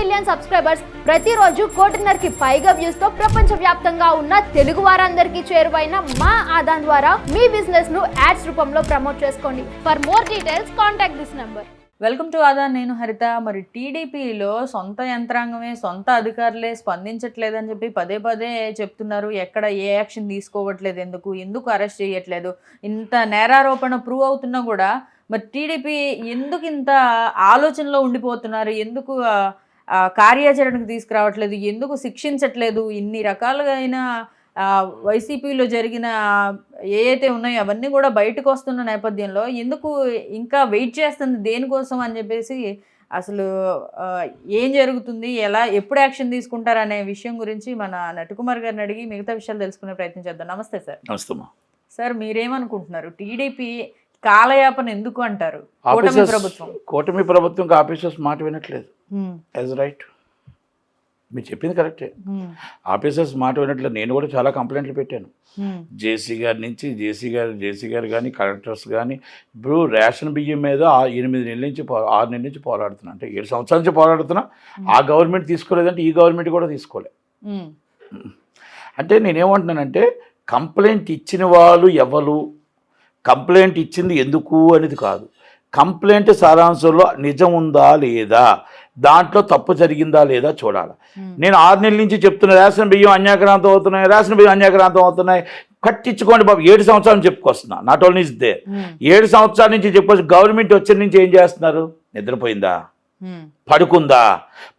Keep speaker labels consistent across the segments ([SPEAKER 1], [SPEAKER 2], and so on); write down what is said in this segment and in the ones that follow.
[SPEAKER 1] Million subscribers ప్రతిరోజు కోటిన్నరకి పైగా వ్యూస్తో ప్రపంచ వ్యాప్తంగా ఉన్న తెలుగు వారందరికీ చేరువైన మా ఆదాన్ ద్వారా మీ బిజినెస్ను యాడ్స్ రూపంలో ప్రమోట్ చేసుకోండి. For more details contact this number
[SPEAKER 2] welcome to ఆదా నేను హరిత. మరి టీడీపీలో సొంత యంత్రాంగమే సొంత అధికారులే స్పందించట్లేదని చెప్పి పదే పదే చెప్తున్నారు. ఎక్కడ ఏ యాక్షన్ తీసుకోవట్లేదు ఎందుకు ఎందుకు అరెస్ట్ చేయట్లేదు ఇంత నేరారోపణ ప్రూవ్ అవుతున్నా కూడా మరి టీడీపీ ఎందుకు ఇంత ఆలోచనలో ఉండిపోతున్నారు ఎందుకు కార్యాచరణకు తీసుకురావట్లేదు ఎందుకు శిక్షించట్లేదు ఇన్ని రకాలుగా అయినా వైసీపీలో జరిగిన ఏ అయితే ఉన్నాయో అవన్నీ కూడా బయటకు వస్తున్న నేపథ్యంలో ఎందుకు ఇంకా వెయిట్ చేస్తుంది దేనికోసం అని చెప్పేసి అసలు ఏం జరుగుతుంది ఎలా ఎప్పుడు యాక్షన్ తీసుకుంటారు అనే విషయం గురించి మన నటుకుమార్ గారిని అడిగి మిగతా విషయాలు తెలుసుకునే ప్రయత్నం చేద్దాం. నమస్తే సార్.
[SPEAKER 3] నమస్తమ్మా
[SPEAKER 2] సార్ మీరేమనుకుంటున్నారు? టీడీపీ కాలయాపన ఎందుకు అంటారు? కూటమి ప్రభుత్వం.
[SPEAKER 3] కూటమి ప్రభుత్వం ఆఫీసర్స్ మాట వినట్లేదు. యాజ్ రైట్ మీరు చెప్పింది కరెక్టే.
[SPEAKER 2] హ్మ్,
[SPEAKER 3] ఆఫీసర్స్ మాట వినట్లేదు నేను కూడా చాలా కంప్లైంట్లు పెట్టాను.
[SPEAKER 2] హ్మ్,
[SPEAKER 3] జేసీ గారి నుంచి జేసీ గారు జేసీ గారు కానీ కలెక్టర్స్ కానీ ఇప్పుడు రేషన్ బియ్యం మీద ఆ ఎనిమిది నెలల నుంచి ఆరు నెలల నుంచి పోరాడుతున్నా. అంటే ఏడు సంవత్సరాల నుంచి పోరాడుతున్నా. ఆ గవర్నమెంట్ తీసుకోలేదంటే ఈ గవర్నమెంట్ కూడా తీసుకోలే. అంటే నేనేమంటున్నానంటే కంప్లైంట్ ఇచ్చిన వాళ్ళు ఎవరు? కంప్లైంట్ ఇచ్చింది ఎందుకు అనేది కాదు. కంప్లైంట్ సారాంశంలో నిజం ఉందా లేదా? దాంట్లో తప్పు జరిగిందా లేదా చూడాలి. నేను ఆరు నెలల నుంచి చెప్తున్నా రేషన్ బియ్యం అన్యాక్రాంతం అవుతున్నాయి రేషన్ బియ్యం అన్యాక్రాంతం అవుతున్నాయి. కట్టించుకోండి బాబు ఏడు సంవత్సరాల నుంచి చెప్పుకొస్తున్నా. నాట్ ఓన్లీ ఇస్ దే ఏడు సంవత్సరాల నుంచి చెప్పుకొచ్చి గవర్నమెంట్ వచ్చిన నుంచి ఏం చేస్తున్నారు? నిద్రపోయిందా? పడుకుందా?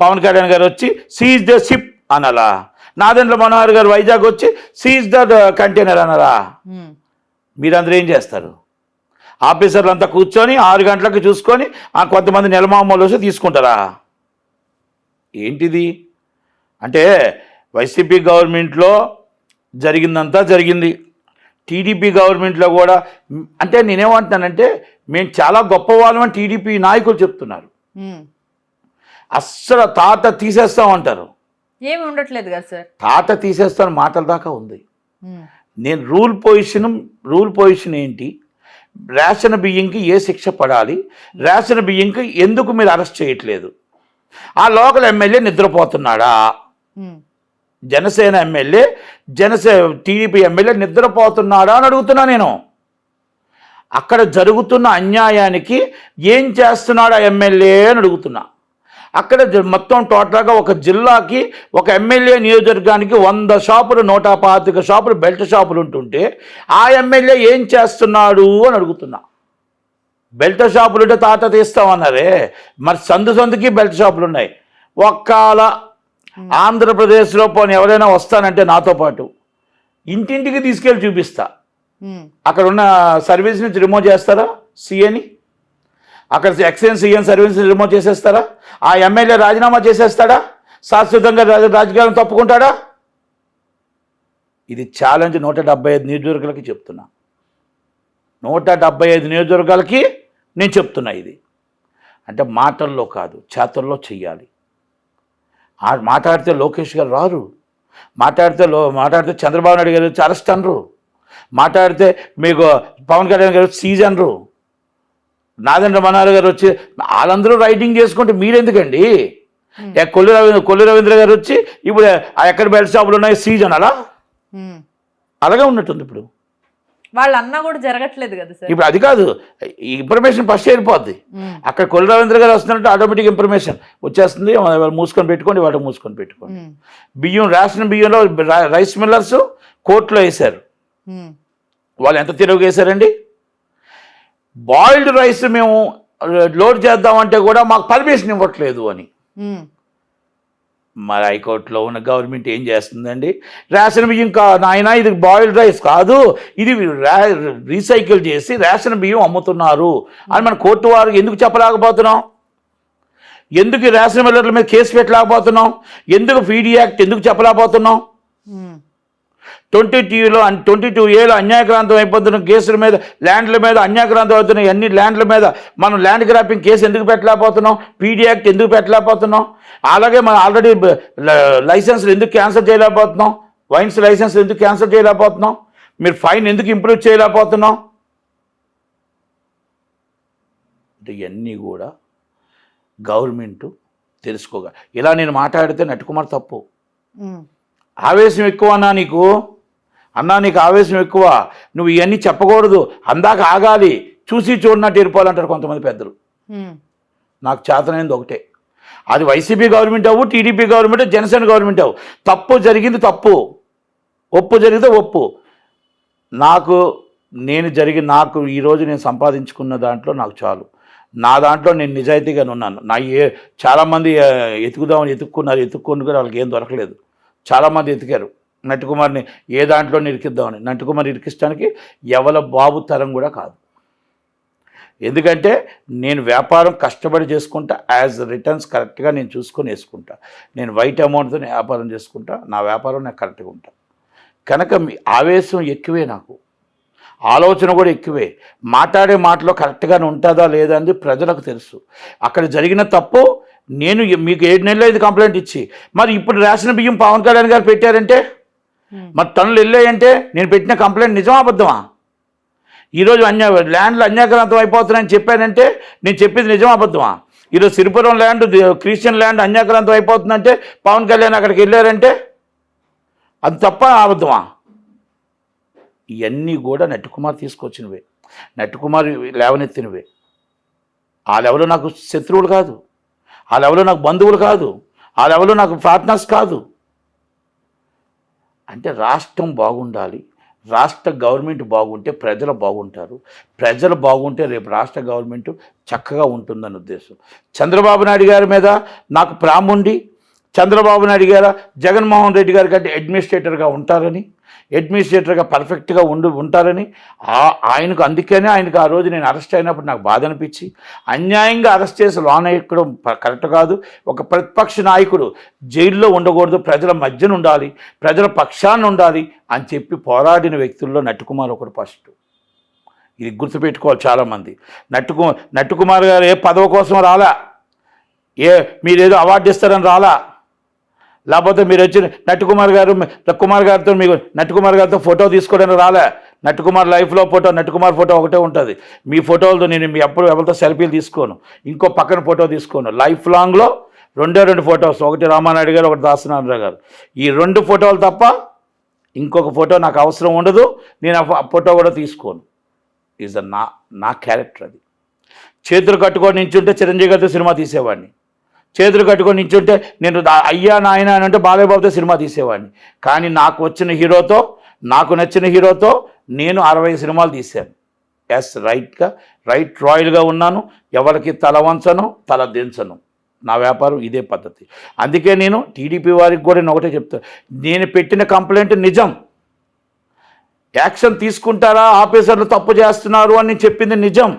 [SPEAKER 3] పవన్ కళ్యాణ్ గారు వచ్చి సీజ్ ద షిప్ అనాలా? నాదెండ్ల మనోహర్ గారు వైజాగ్ వచ్చి సీజ్ ద కంటైనర్ అనాలా?
[SPEAKER 2] హ్మ్,
[SPEAKER 3] మీరందరూ ఏం చేస్తారు? ఆఫీసర్లు అంతా కూర్చొని ఆరు గంటలకు చూసుకొని ఆ కొంతమంది నెలమామూలు వచ్చి తీసుకుంటారా? ఏంటిది? అంటే వైసీపీ గవర్నమెంట్లో జరిగిందంతా జరిగింది. టీడీపీ గవర్నమెంట్లో కూడా అంటే నేనేమంటున్నానంటే మేము చాలా గొప్పవాళ్ళం అని టీడీపీ నాయకులు చెప్తున్నారు. అస్సలు తాత తీసేస్తామంటారు.
[SPEAKER 2] ఏమి ఉండట్లేదు కదా సార్?
[SPEAKER 3] తాత తీసేస్తాను మాటల దాకా ఉంది. నేను రూల్ పొజిషన్ రూల్ పొజిషన్ ఏంటి? రేషన్ బియ్యంకి ఏ శిక్ష పడాలి? రేషన్ బియ్యంకి ఎందుకు మీరు అరెస్ట్ చేయట్లేదు? ఆ లోకల్ ఎమ్మెల్యే నిద్రపోతున్నాడా? జనసేన ఎమ్మెల్యే జనసే టీడీపీ ఎమ్మెల్యే నిద్రపోతున్నాడా అని అడుగుతున్నా నేను. అక్కడ జరుగుతున్న అన్యాయానికి ఏం చేస్తున్నాడా ఎమ్మెల్యే అని అడుగుతున్నా. అక్కడ మొత్తం టోటల్గా ఒక జిల్లాకి ఒక ఎమ్మెల్యే నియోజకవర్గానికి వంద షాపులు నూట పాతిక షాపులు బెల్ట్ షాపులు ఉంటుంటే ఆ ఎమ్మెల్యే ఏం చేస్తున్నాడు అని అడుగుతున్నా. బెల్ట్ షాపులు ఉంటే తాత తీస్తామన్నారే. మరి సందు సందుకి బెల్ట్ షాపులు ఉన్నాయి. ఒక్కాల ఆంధ్రప్రదేశ్లో పోనీ ఎవరైనా వస్తానంటే నాతో పాటు ఇంటింటికి తీసుకెళ్ళి చూపిస్తా. అక్కడ ఉన్న సర్వీస్ నుంచి రిమూవ్ చేస్తారా సీఏని? అక్కడ ఎక్సైజ్ సీఎం సర్వీస్ రిమూవ్ చేసేస్తారా ఆ ఎమ్మెల్యే రాజీనామా చేసేస్తాడా? శాశ్వతంగా రాజ- రాజకీయాలను తప్పుకుంటాడా? ఇది ఛాలెంజ్ నూట డెబ్బై ఐదు నియోజకవర్గాలకి చెప్తున్నా. నూట డెబ్బై ఐదు నియోజకవర్గాలకి నేను చెప్తున్నా ఇది. అంటే మాటల్లో కాదు చేతల్లో చెయ్యాలి. ఆ మాట్లాడితే లోకేష్ గారు రారు. మాట్లాడితే లో మాట్లాడితే చంద్రబాబు నాయుడు గారు వచ్చి అరెస్ట్ అనరు మాట్లాడితే మీకు పవన్ కళ్యాణ్ గారు సీజన్ సీజ్ అనరు నాగేంద్ర మనోహర్ గారు వచ్చి వాళ్ళందరూ రైటింగ్ చేసుకుంటే మీరెందుకండి? కొల్లు రవీంద్ర కొల్లు రవీంద్ర గారు వచ్చి ఇప్పుడు ఎక్కడ బెల్ట్ షాపులు ఉన్నాయి సీజ్ అనాలా
[SPEAKER 2] హ్మ్.
[SPEAKER 3] అలాగే ఉన్నట్టుంది ఇప్పుడు.
[SPEAKER 2] వాళ్ళ అన్నా కూడా జరగట్లేదు కదా సార్.
[SPEAKER 3] ఇప్పుడు అది కాదు ఈ ఇన్ఫర్మేషన్ ఫస్ట్
[SPEAKER 2] హ్మ్,
[SPEAKER 3] అక్కడ కొల్లు రవీంద్ర గారు వస్తున్నట్టు ఆటోమేటిక్ ఇన్ఫర్మేషన్ వచ్చేస్తుంది వాళ్ళు మూసుకొని పెట్టుకోండి వాళ్ళు మూసుకొని పెట్టుకోండి. బియ్యం రేషన్ బియ్యంలో రైస్ మిల్లర్స్ కోర్టులో వేశారు. వాళ్ళు ఎంత తిరుగు వేశారండి బాయిల్డ్ రైస్ మేము లోడ్ చేద్దామంటే కూడా మాకు పర్మిషన్ ఇవ్వట్లేదు అని. మరి హైకోర్టులో ఉన్న గవర్నమెంట్ ఏం చేస్తుందండి? రేషన్ బియ్యం కా నాయన ఇది బాయిల్డ్ రైస్ కాదు. ఇది రీసైకిల్ చేసి రేషన్ బియ్యం అమ్ముతున్నారు. అని మన కోర్టు వారికి ఎందుకు చెప్పలేకపోతున్నాం? ఎందుకు రేషన్ మిల్లర్ల మీద కేసు పెట్టలేకపోతున్నాం? ఎందుకు ఫీడీ యాక్ట్ ఎందుకు చెప్పలేకపోతున్నాం? ట్వంటీ టూలో ట్వంటీ టూ ఏలో అన్యాయక్రాంతం అయిపోతున్న కేసుల మీద ల్యాండ్ల మీద అన్యాయక్రాంతం అవుతున్న అన్ని ల్యాండ్ల మీద మనం ల్యాండ్ గ్రాపింగ్ కేసు ఎందుకు పెట్టలేకపోతున్నాం? పీడీ యాక్ట్ ఎందుకు పెట్టలేకపోతున్నాం? అలాగే మనం ఆల్రెడీ లైసెన్స్ ఎందుకు క్యాన్సిల్ చేయలేకపోతున్నాం? వైన్స్ లైసెన్స్ ఎందుకు క్యాన్సిల్ చేయలేకపోతున్నాం? మీరు ఫైన్ ఎందుకు ఇంప్రూవ్ చేయలేకపోతున్నాం? అంటే ఇవన్నీ కూడా గవర్నమెంటు తెలుసుకోగా ఇలా నేను మాట్లాడితే నట్టుకుమార్ తప్పు. ఆవేశం ఎక్కువ అన్నా నీకు? అన్నా నీకు ఆవేశం ఎక్కువ. నువ్వు ఇవన్నీ చెప్పకూడదు. అందాక ఆగాలి. చూసి చూడనట్టు వెళ్ళిపోవాలంటారు కొంతమంది పెద్దలు. నాకు చేతనైంది ఒకటే. అది వైసీపీ గవర్నమెంట్ అవ్వు టీడీపీ గవర్నమెంట్ జనసేన గవర్నమెంట్ అవ్వు. తప్పు జరిగింది తప్పు. ఒప్పు జరిగితే ఒప్పు. నాకు నేను జరిగి నాకు ఈరోజు నేను సంపాదించుకున్న దాంట్లో నాకు చాలు. నా దాంట్లో నేను నిజాయితీగానే ఉన్నాను. నా ఏ చాలామంది ఎతుకుదామని ఎతుక్కున్నారు ఎతుక్కొని కూడా వాళ్ళకి ఏం దొరకలేదు. చాలామంది ఎతికారు. నటికుమార్ని ఏ దాంట్లో ఇరికిద్దామని నటికుమార్ ఇరికించడానికి ఎవల బాబు తరం కూడా కాదు. ఎందుకంటే నేను వ్యాపారం కష్టపడి చేసుకుంటా యాజ్ రిటర్న్స్ కరెక్ట్గా నేను చూసుకొని వేసుకుంటా. నేను వైట్ అమౌంట్తో వ్యాపారం చేసుకుంటా నా వ్యాపారం నాకు కరెక్ట్గా ఉంటా. కనుక మీ ఆవేశం ఎక్కువే నాకు. ఆలోచన కూడా ఎక్కువే. మాట్లాడే మాటలో కరెక్ట్గానే ఉంటుందా లేదా అనేది ప్రజలకు తెలుసు. అక్కడ జరిగిన తప్పు నేను మీకు ఏడు నెలలు ఐదు కంప్లైంట్ ఇచ్చి. మరి ఇప్పుడు రేషన్ బియ్యం పవన్ కళ్యాణ్ గారు పెట్టారంటే? Hmm. మరి తనులు వెళ్ళాయంటే నేను పెట్టిన కంప్లైంట్ నిజమా అబద్ధమా? ఈరోజు అన్య ల్యాండ్లు అన్యాక్రాంతం అయిపోతున్నాయని చెప్పానంటే నేను చెప్పింది నిజమా అబద్ధమా? ఈరోజు సిరిపురం ల్యాండ్ క్రిస్టియన్ ల్యాండ్ అన్యాక్రాంతం అయిపోతుందంటే పవన్ కళ్యాణ్ అక్కడికి వెళ్ళారంటే అది తప్ప అబద్ధమా? ఇవన్నీ కూడా నట్టుకుమార్ తీసుకొచ్చినవే. నట్టుకుమార్ లేవనెత్తినవే. ఆ లెవెల్లో నాకు శత్రువులు కాదు. ఆ లెవెల్లో నాకు బంధువులు కాదు. ఆ లెవెల్లో నాకు పార్ట్నర్స్ కాదు. అంటే రాష్ట్రం బాగుండాలి రాష్ట్ర గవర్నమెంట్ బాగుంటే ప్రజలు బాగుంటారు ప్రజలు బాగుంటే రేపు రాష్ట్ర గవర్నమెంట్ చక్కగా ఉంటుందని ఉద్దేశం. చంద్రబాబు నాయుడు గారి మీద నాకు ప్రాముండి చంద్రబాబు నాయుడు గారు జగన్మోహన్ రెడ్డి గారి కంటే అడ్మినిస్ట్రేటర్గా ఉంటారని అడ్మినిస్ట్రేటర్గా పర్ఫెక్ట్గా ఉండి ఉంటారని ఆయనకు అందుకనే ఆయనకు ఆ రోజు నేను అరెస్ట్ అయినప్పుడు నాకు బాధ అనిపించి అన్యాయంగా అరెస్ట్ చేసి లోన్ ఎక్కడం కరెక్ట్ కాదు ఒక ప్రతిపక్ష నాయకుడు జైల్లో ఉండకూడదు ప్రజల మధ్యన ఉండాలి ప్రజల పక్షాన్ని ఉండాలి అని చెప్పి పోరాడిన వ్యక్తుల్లో నట్టుకుమార్ ఒకడు ఫస్ట్. ఇది గుర్తుపెట్టుకోవాలి చాలామంది. నట్టుకు నట్టుకుమార్ గారు ఏ పదవి కోసం రాలా? ఏ మీరేదో అవార్డు ఇస్తారని రాలా? లేకపోతే మీరు వచ్చి నట్టుకుమార్ గారు కుమార్ గారితో మీకు నట్టుకుమార్ గారితో ఫోటో తీసుకోవడానికి రాలే. నట్టుకుమార్ లైఫ్లో ఫోటో నట్టుకుమార్ ఫోటో ఒకటే ఉంటుంది. మీ ఫోటోలతో నేను మీ ఎప్పుడు ఎవరితో సెల్ఫీలు తీసుకోను. ఇంకో పక్కన ఫోటో తీసుకోను. లైఫ్ లాంగ్లో రెండే రెండు ఫొటోస్. ఒకటి రామానాయుడు గారు ఒకటి దాసనారాయణ గారు. ఈ రెండు ఫోటోలు తప్ప ఇంకొక ఫోటో నాకు అవసరం ఉండదు. నేను ఆ ఫోటో కూడా తీసుకోను. ఈజ్ నా నా క్యారెక్టర్ అది. చేతులు కట్టుకొని నించుంటే చిరంజీవి గారితో సినిమా తీసేవాడిని. చేతులు కట్టుకొని నించుంటే నేను అయ్యా నాయన అని అంటే బాలయ్య సినిమా తీసేవాడిని. కానీ నాకు వచ్చిన హీరోతో నాకు నచ్చిన హీరోతో నేను అరవై సినిమాలు తీశాను. ఎస్ రైట్గా రైట్ రాయల్గా ఉన్నాను. ఎవరికి తల వంచను తల దించను. నా వ్యాపారం ఇదే పద్ధతి. అందుకే నేను టీడీపీ వారికి కూడా నేను ఒకటే చెప్తాను నేను పెట్టిన కంప్లైంట్ నిజం. యాక్షన్ తీసుకుంటారా ఆఫీసర్లు తప్పు చేస్తున్నారు అని నేను చెప్పింది నిజం.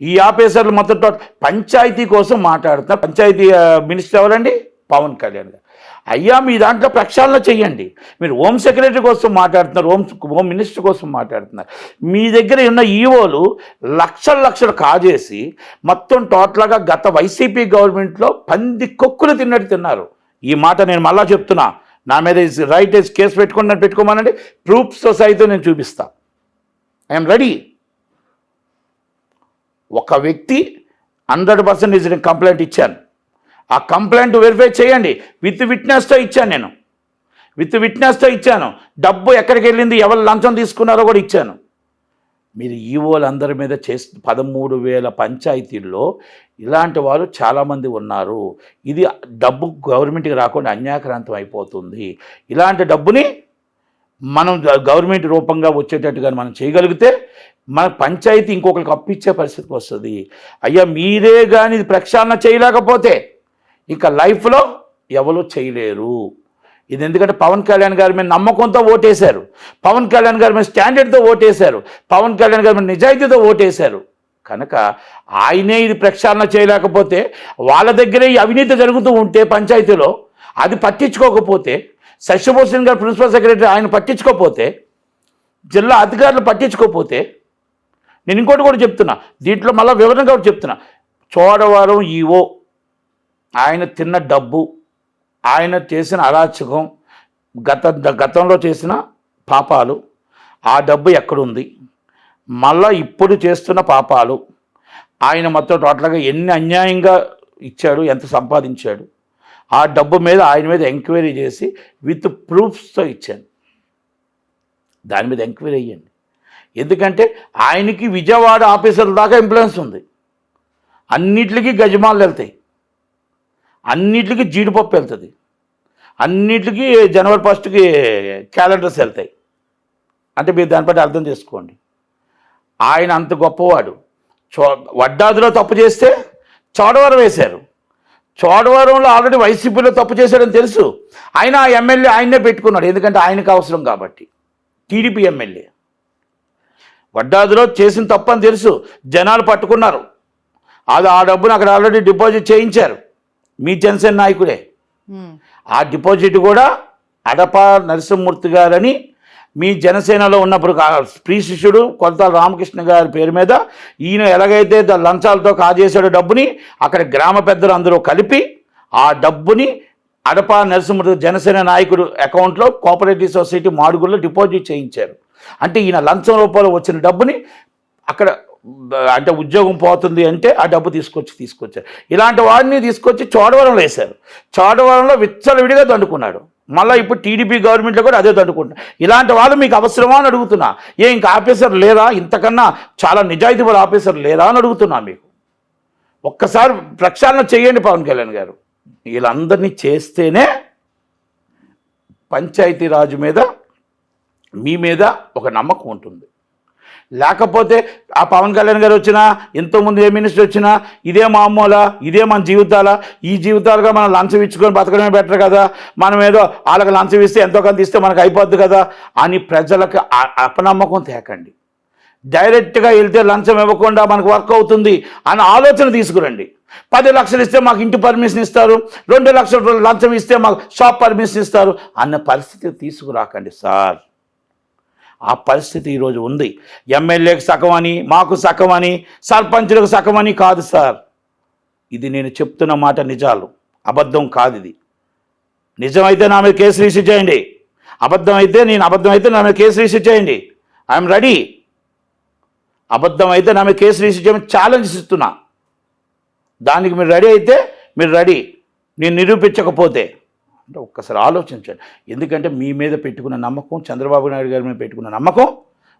[SPEAKER 3] ఈ ఆఫీసర్లు మొత్తం పంచాయతీ కోసం మాట్లాడుతున్నారు పంచాయతీ మినిస్టర్ ఎవరండి? పవన్ కళ్యాణ్ గారు. అయ్యా మీ దాంట్లో ప్రక్షాళన చెయ్యండి. మీరు హోమ్ సెక్రటరీ కోసం మాట్లాడుతున్నారు హోమ్ హోమ్ మినిస్టర్ కోసం మాట్లాడుతున్నారు. మీ దగ్గర ఉన్న ఈవోలు లక్షల లక్షలు కాజేసి మొత్తం టోటల్గా గత వైసీపీ గవర్నమెంట్లో పంది కొక్కులు తిన్నట్టు తిన్నారు. ఈ మాట నేను మళ్ళా చెప్తున్నా. నా మీద రైట్ కేసు పెట్టుకుని నన్ను పెట్టుకోమనండి. ప్రూఫ్స్ సైతం నేను చూపిస్తా. I'm ready. ఒక వ్యక్తి హండ్రెడ్ పర్సెంట్ నిజ కంప్లైంట్ ఇచ్చాను. ఆ కంప్లైంట్ వెరిఫై చేయండి. విత్ విట్నెస్తో ఇచ్చాను నేను. విత్ విట్నెస్తో ఇచ్చాను. డబ్బు ఎక్కడికి వెళ్ళింది ఎవరు లంచం తీసుకున్నారో కూడా ఇచ్చాను. మీరు ఈవోలందరి మీద చేసి పదమూడు వేల పంచాయతీల్లో ఇలాంటి వారు చాలామంది ఉన్నారు. ఇది డబ్బు గవర్నమెంట్కి రాకుండా అన్యాక్రాంతం అయిపోతుంది. ఇలాంటి డబ్బుని మనం గవర్నమెంట్ రూపంగా వచ్చేటట్టుగా మనం చేయగలిగితే మన పంచాయతీ ఇంకొకరికి అప్పిచ్చే పరిస్థితికి వస్తుంది. అయ్యా మీరే కానీ ఇది ప్రక్షాళన చేయలేకపోతే ఇంకా లైఫ్లో ఎవరు చేయలేరు. ఇది ఎందుకంటే పవన్ కళ్యాణ్ గారి మీద నమ్మకంతో ఓటేశారు. పవన్ కళ్యాణ్ గారి మీద స్టాండర్డ్తో ఓటేశారు. పవన్ కళ్యాణ్ గారి మీద నిజాయితీతో ఓటేశారు. కనుక ఆయనే ఇది ప్రక్షాళన చేయలేకపోతే వాళ్ళ దగ్గరే ఈ అవినీతి జరుగుతూ ఉంటే పంచాయతీలో అది పట్టించుకోకపోతే శశిభూషణ్ గారు ప్రిన్సిపల్ సెక్రటరీ ఆయన పట్టించుకోకపోతే జిల్లా అధికారులు పట్టించుకోకపోతే నేను ఇంకోటి కూడా చెప్తున్నా దీంట్లో మళ్ళీ వివరంగా కూడా చెప్తున్నా. చోడవరం ఈవో ఆయన తిన్న డబ్బు ఆయన చేసిన అరాచకం గత గతంలో చేసిన పాపాలు ఆ డబ్బు ఎక్కడుంది? మళ్ళా ఇప్పుడు చేస్తున్న పాపాలు ఆయన మొత్తం టోటల్గా ఎన్ని అన్యాయంగా ఇచ్చాడు ఎంత సంపాదించాడు? ఆ డబ్బు మీద ఆయన మీద ఎంక్వైరీ చేసి విత్ ప్రూఫ్స్తో ఇచ్చాను. దాని మీద ఎంక్వైరీ అయ్యండి. ఎందుకంటే ఆయనకి విజయవాడ ఆఫీసర్ల దాకా ఇన్ఫ్లుయెన్స్ ఉంది. అన్నిటికీ గజమాలు వెళ్తాయి. అన్నిటికీ జీడిపప్పు వెళ్తుంది. అన్నిటికీ జనవరి ఫస్ట్కి క్యాలెండర్స్ వెళ్తాయి. అంటే మీరు దాన్ని బట్టి అర్థం చేసుకోండి. ఆయన అంత గొప్పవాడు. చో వడ్డాదిలో తప్పు చేస్తే చోడవరం వేశారు. చోడవరంలో ఆల్రెడీ వైసీపీలో తప్పు చేశాడని తెలుసు. ఆయన ఆ ఎమ్మెల్యే ఆయన్నే పెట్టుకున్నాడు. ఎందుకంటే ఆయనకు అవసరం కాబట్టి. TDP MLA. వడ్డాదిలో చేసిన తప్పు అని తెలుసు. జనాలు పట్టుకున్నారు. అది ఆ డబ్బును అక్కడ ఆల్రెడీ డిపాజిట్ చేయించారు. మీ జనసేన నాయకుడే. ఆ డిపాజిట్ కూడా అడప నరసింహమూర్తి గారని మీ జనసేనలో ఉన్నప్పుడు ప్రీ స్త్రీ శిష్యుడు కొలత రామకృష్ణ గారి పేరు మీద ఈయన ఎలాగైతే లంచాలతో కాజేశాడు డబ్బుని అక్కడ గ్రామ పెద్దలు అందరూ కలిపి ఆ డబ్బుని అడప నరసింహుడు జనసేన నాయకుడు అకౌంట్లో కోఆపరేటివ్ సొసైటీ మాడుగుల్లో డిపాజిట్ చేయించారు. అంటే ఈయన లంచం రూపంలో వచ్చిన డబ్బుని అక్కడ అంటే ఉద్యోగం పోతుంది అంటే ఆ డబ్బు తీసుకొచ్చి తీసుకొచ్చారు. ఇలాంటి వాడిని తీసుకొచ్చి చోడవరంలో వేశారు. చోడవరంలో విచ్చలవిడిగా దండుకున్నాడు. మళ్ళీ ఇప్పుడు టీడీపీ గవర్నమెంట్లో కూడా అదే దండుకుంటున్నారు. ఇలాంటి వాళ్ళు మీకు అవసరమా అని అడుగుతున్నా. ఏ ఇంకా ఆఫీసర్ లేరా ఇంతకన్నా చాలా నిజాయితీ ఆఫీసర్ లేరా అని అడుగుతున్నా మీకు. ఒక్కసారి ప్రక్షాళన చేయండి పవన్ కళ్యాణ్ గారు. వీళ్ళందరినీ చేస్తేనే పంచాయతీరాజు మీద మీ మీద ఒక నమ్మకం ఉంటుంది. లేకపోతే ఆ పవన్ కళ్యాణ్ గారు వచ్చినా ఎంతోమంది ఏ మినిస్టర్ వచ్చినా ఇదే మామూలా ఇదే మన జీవితాల ఈ జీవితాలుగా మనం లంచం ఇచ్చుకొని బతకడమే బెటర్ కదా. మనం ఏదో వాళ్ళకి లంచం ఇస్తే ఎంతో కొంత ఇస్తే మనకు అయిపోద్ది కదా అని ప్రజలకు అపనమ్మకం తేకండి. డైరెక్ట్గా వెళ్తే లంచం ఇవ్వకుండా మనకు వర్క్ అవుతుంది అన్న ఆలోచన తీసుకురండి. పది లక్షలు ఇస్తే మాకు ఇంటి పర్మిషన్ ఇస్తారు రెండు లక్షల లంచం ఇస్తే మాకు షాప్ పర్మిషన్ ఇస్తారు అన్న పరిస్థితి తీసుకురాకండి సార్. ఆ పరిస్థితి ఈరోజు ఉంది. ఎమ్మెల్యేకి సగం అని మాకు సగం అని సర్పంచులకు సగం అని కాదు సార్. ఇది నేను చెప్తున్న మాట నిజాలు. అబద్ధం కాదు ఇది. నిజమైతే నా మీద కేసు రిసీవ్ చేయండి. అబద్ధం అయితే నేను అబద్ధం అయితే నా మీద కేసు రిసీవ్ చేయండి. I'm ready. అబద్ధం అయితే నా మీద కేసు రిసీవ్ చేయమని ఛాలెంజ్ ఇస్తున్నా. దానికి మీరు రెడీ అయితే మీరు రెడీ. నేను నిరూపించకపోతే. అంటే ఒక్కసారి ఆలోచించండి. ఎందుకంటే మీ మీద పెట్టుకున్న నమ్మకం చంద్రబాబు నాయుడు గారి మీద పెట్టుకున్న నమ్మకం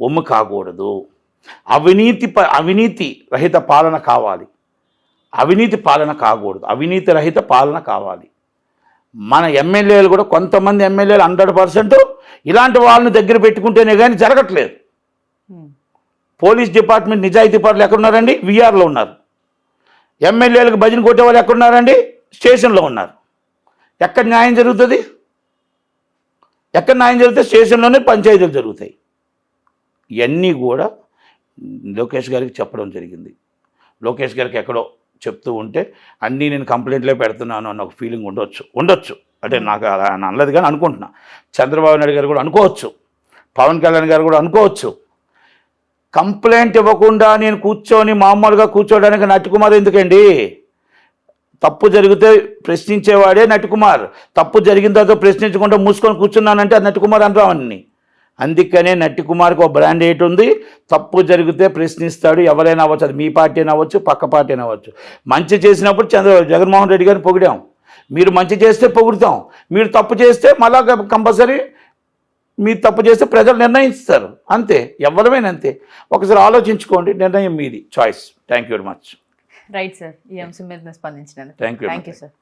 [SPEAKER 3] ఒమ్ము కాకూడదు. అవినీతి ప అవినీతి రహిత పాలన కావాలి. అవినీతి పాలన కాకూడదు. అవినీతి రహిత పాలన కావాలి. మన ఎమ్మెల్యేలు కూడా కొంతమంది ఎమ్మెల్యేలు హండ్రెడ్ పర్సెంట్ ఇలాంటి వాళ్ళని దగ్గర పెట్టుకుంటేనే కానీ జరగట్లేదు. పోలీస్ డిపార్ట్మెంట్ నిజాయితీ పరులు ఎక్కడున్నారండి? విఆర్లో ఉన్నారు. ఎమ్మెల్యేలకు భజన కొట్టేవాళ్ళు ఎక్కడున్నారండి? స్టేషన్లో ఉన్నారు. ఎక్కడ న్యాయం జరుగుతుంది? ఎక్కడ న్యాయం జరిగితే స్టేషన్లోనే పంచాయతీలు జరుగుతాయి. ఇవన్నీ కూడా లోకేష్ గారికి చెప్పడం జరిగింది. లోకేష్ గారికి ఎక్కడో చెప్తూ ఉంటే అన్నీ నేను కంప్లైంట్లే పెడుతున్నాను అన్న ఒక ఫీలింగ్ ఉండొచ్చు. ఉండొచ్చు. అంటే నాకు అలా అని అనలేదు కానీ అనుకుంటున్నా. చంద్రబాబు నాయుడు గారు కూడా అనుకోవచ్చు. పవన్ కళ్యాణ్ గారు కూడా అనుకోవచ్చు. కంప్లైంట్ ఇవ్వకుండా నేను కూర్చొని మామూలుగా కూర్చోడానికి నట్టుకుమార్ ఎందుకండి? తప్పు జరిగితే ప్రశ్నించేవాడే నటికుమార్. తప్పు జరిగిన తర్వాత ప్రశ్నించకుండా మూసుకొని కూర్చున్నానంటే అది నట్టుకుమార్ అంటామని అందుకనే నటికుమార్కి ఒక బ్రాండ్ ఏంటి ఉంది? తప్పు జరిగితే ప్రశ్నిస్తాడు. ఎవరైనా అవ్వచ్చు అది మీ పార్టీ అయినా అవ్వచ్చు పక్క పార్టీ అయినా అవ్వచ్చు. మంచి చేసినప్పుడు చంద్ర జగన్మోహన్ రెడ్డి గారిని పొగిడాం. మీరు మంచి చేస్తే పొగుడుతాం. మీరు తప్పు చేస్తే మళ్ళా కంపల్సరీ మీరు తప్పు చేస్తే ప్రజలు నిర్ణయిస్తారు. అంతే. ఎవరమైనా అంతే. ఒకసారి ఆలోచించుకోండి. నిర్ణయం మీది. Choice. Thank you very much.
[SPEAKER 2] Right sir ఈ అంశం మీద స్పందించినందుకు థ్యాంక్ యూ. సార్